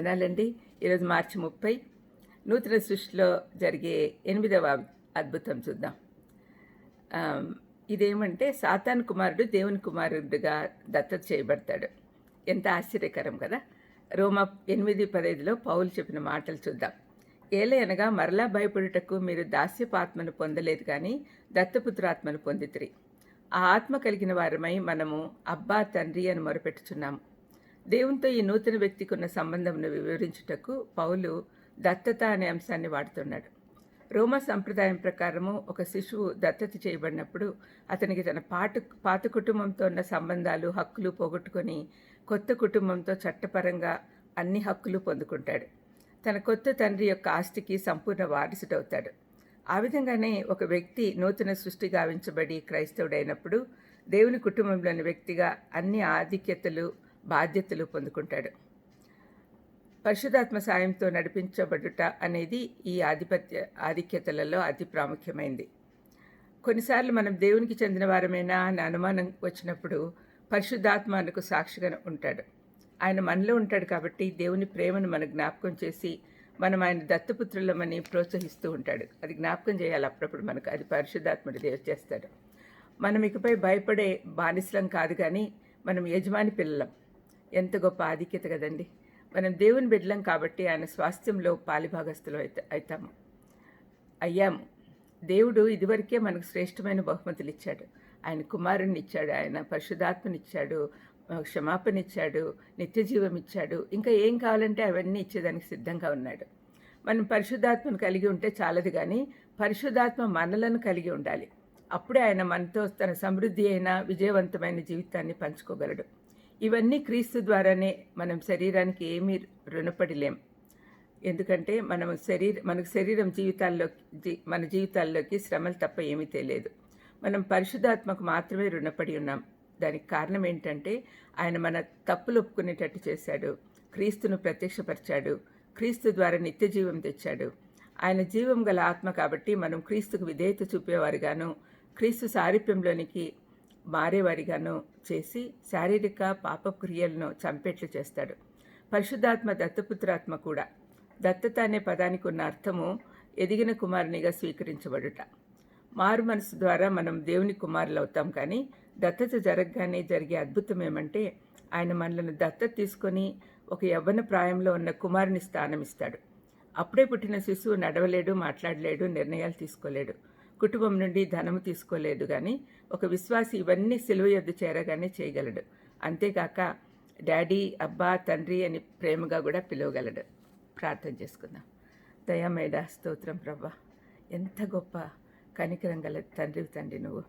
వినాలండి ఈరోజు మార్చి ముప్పై. నూతన సృష్టిలో జరిగే ఎనిమిదవ అద్భుతం చూద్దాం. ఇదేమంటే సాతాన్ కుమారుడు దేవుని కుమారుడుగా దత్తత చేయబడతాడు. ఎంత ఆశ్చర్యకరం కదా. రోమా ఎనిమిది పదైదులో పౌలు చెప్పిన మాటలు చూద్దాం. ఏలే అనగా మరలా భయపడుటకు మీరు దాస్యపాత్మను పొందలేదు కానీ దత్తపుత్రాత్మను పొందితిరి. ఆ ఆత్మ కలిగిన వారమై మనము అబ్బా తండ్రి అని మొరపెట్టుచున్నాము. దేవునితో ఈ నూతన వ్యక్తికి ఉన్న సంబంధంను వివరించుటకు పౌలు దత్తత అనే అంశాన్ని వాడుతున్నాడు. రోమా సంప్రదాయం ప్రకారము ఒక శిశువు దత్తత చేయబడినప్పుడు అతనికి తన పాటు పాత కుటుంబంతో ఉన్న సంబంధాలు హక్కులు పోగొట్టుకొని కొత్త కుటుంబంతో చట్టపరంగా అన్ని హక్కులు పొందుకుంటాడు. తన కొత్త తండ్రి యొక్క ఆస్తికి సంపూర్ణ వారసుడవుతాడు. ఆ విధంగానే ఒక వ్యక్తి నూతన సృష్టి గావించబడి క్రైస్తవుడైనప్పుడు దేవుని కుటుంబంలోని వ్యక్తిగా అన్ని ఆధిక్యతలు బాధ్యతలు పొందుకుంటాడు. పరిశుధాత్మ సాయంతో నడిపించబడుట అనేది ఈ ఆధిపత్య ఆధిక్యతలలో అతి ప్రాముఖ్యమైంది. కొన్నిసార్లు మనం దేవునికి చెందిన వారమేనా అని అనుమానం వచ్చినప్పుడు పరిశుద్ధాత్మ సాక్షిగా ఉంటాడు. ఆయన మనలో ఉంటాడు కాబట్టి దేవుని ప్రేమను మన జ్ఞాపకం చేసి మనం ఆయన దత్తపుత్రులమని ప్రోత్సహిస్తూ ఉంటాడు. అది జ్ఞాపకం చేయాలి. అప్పుడప్పుడు మనకు అది పరిశుద్ధాత్ముడు దేవు చేస్తాడు. మనం ఇకపై భయపడే బానిసలం కాదు కానీ మనం యజమాని పిల్లలం. ఎంత గొప్ప ఆధిక్యత కదండి. మనం దేవుని బిడ్డలం కాబట్టి ఆయన స్వాస్థ్యంలో పాలిభాగస్తులు అయితే అవుతాము అయ్యాము. దేవుడు ఇదివరకే మనకు శ్రేష్టమైన బహుమతులు ఇచ్చాడు ఆయన కుమారుణ్ణి ఇచ్చాడు ఆయన పరిశుధాత్మని ఇచ్చాడు క్షమాపణ ఇచ్చాడు నిత్య జీవం ఇచ్చాడు ఇంకా ఏం కావాలంటే అవన్నీ ఇచ్చేదానికి సిద్ధంగా ఉన్నాడు. మనం పరిశుద్ధాత్మను కలిగి ఉంటే చాలదు కానీ పరిశుద్ధాత్మ మనలను కలిగి ఉండాలి. అప్పుడే ఆయన మనతో తన సమృద్ధి అయిన విజయవంతమైన జీవితాన్ని పంచుకోగలడు. ఇవన్నీ క్రీస్తు ద్వారానే మనం శరీరానికి ఏమీ రుణపడిలేం. ఎందుకంటే మనం శరీర మనకు శరీరం జీవితాల్లో జీ- మన జీవితాల్లోకి శ్రమలు తప్ప ఏమీ తెలియదు. మనం పరిశుద్ధాత్మకు మాత్రమే రుణపడి ఉన్నాం. దానికి కారణం ఏంటంటే ఆయన మన తప్పులు ఒప్పుకునేటట్టు చేశాడు. క్రీస్తును ప్రత్యక్షపరిచాడు. క్రీస్తు ద్వారా నిత్య జీవం తెచ్చాడు. ఆయన జీవం గల ఆత్మ కాబట్టి మనం క్రీస్తుకు విధేయత చూపేవారుగాను క్రీస్తు సారూప్యంలోనికి మారేవారిగాను చేసి శారీరక పాపక్రియలను చంపేట్లు చేస్తాడు. పరిశుద్ధాత్మ దత్తపుత్రాత్మ కూడా. దత్తత అనే పదానికి ఉన్న అర్థము ఎదిగిన కుమారునిగా స్వీకరించబడుట. మారు మనసు ద్వారా మనం దేవుని కుమారులు అవుతాం కానీ దత్తత జరగగానే జరిగే అద్భుతం ఏమంటే ఆయన మనలను దత్తత తీసుకొని ఒక యవ్వన ప్రాయంలో ఉన్న కుమారుని స్థానం ఇస్తాడు అప్పుడే పుట్టిన శిశువు నడవలేడు మాట్లాడలేడు నిర్ణయాలు తీసుకోలేడు. కుటుంబం నుండి ధనము తీసుకోలేదు కానీ ఒక విశ్వాసి ఇవన్నీ సిలువ యొద్దు చేరగానే చేయగలడు. అంతేకాక డాడీ అబ్బా తండ్రి అని ప్రేమగా కూడా పిలవగలడు. ప్రార్థన చేసుకుందాం. దయామేడ స్తోత్రం ప్రభా. ఎంత గొప్ప కనికరం గల తండ్రి తండ్రి నువ్వు.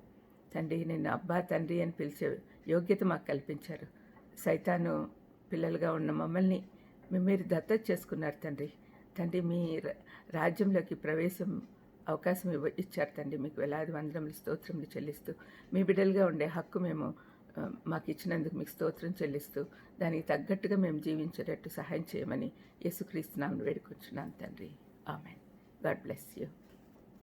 తండ్రి నిన్ను అబ్బా తండ్రి అని పిలిచే యోగ్యత మాకు కల్పించారు. సైతాను పిల్లలుగా ఉన్న మమ్మల్ని మీరు దత్తత చేసుకున్నారు తండ్రి. తండ్రి మీ రాజ్యంలోకి ప్రవేశం అవకాశం ఇవ్వ ఇచ్చారు తండ్రి మీకు వేలాది వందనములు స్తోత్రములు చెల్లిస్తూ మీ బిడ్డలుగా ఉండే హక్కు మేము మాకు ఇచ్చినందుకు మీకు స్తోత్రం చెల్లిస్తూ దానికి తగ్గట్టుగా మేము జీవించేటట్టు సహాయం చేయమని యేసుక్రీస్తు నామను వేడుకొచ్చున్నాను తండ్రి. ఆమెన్. God bless you.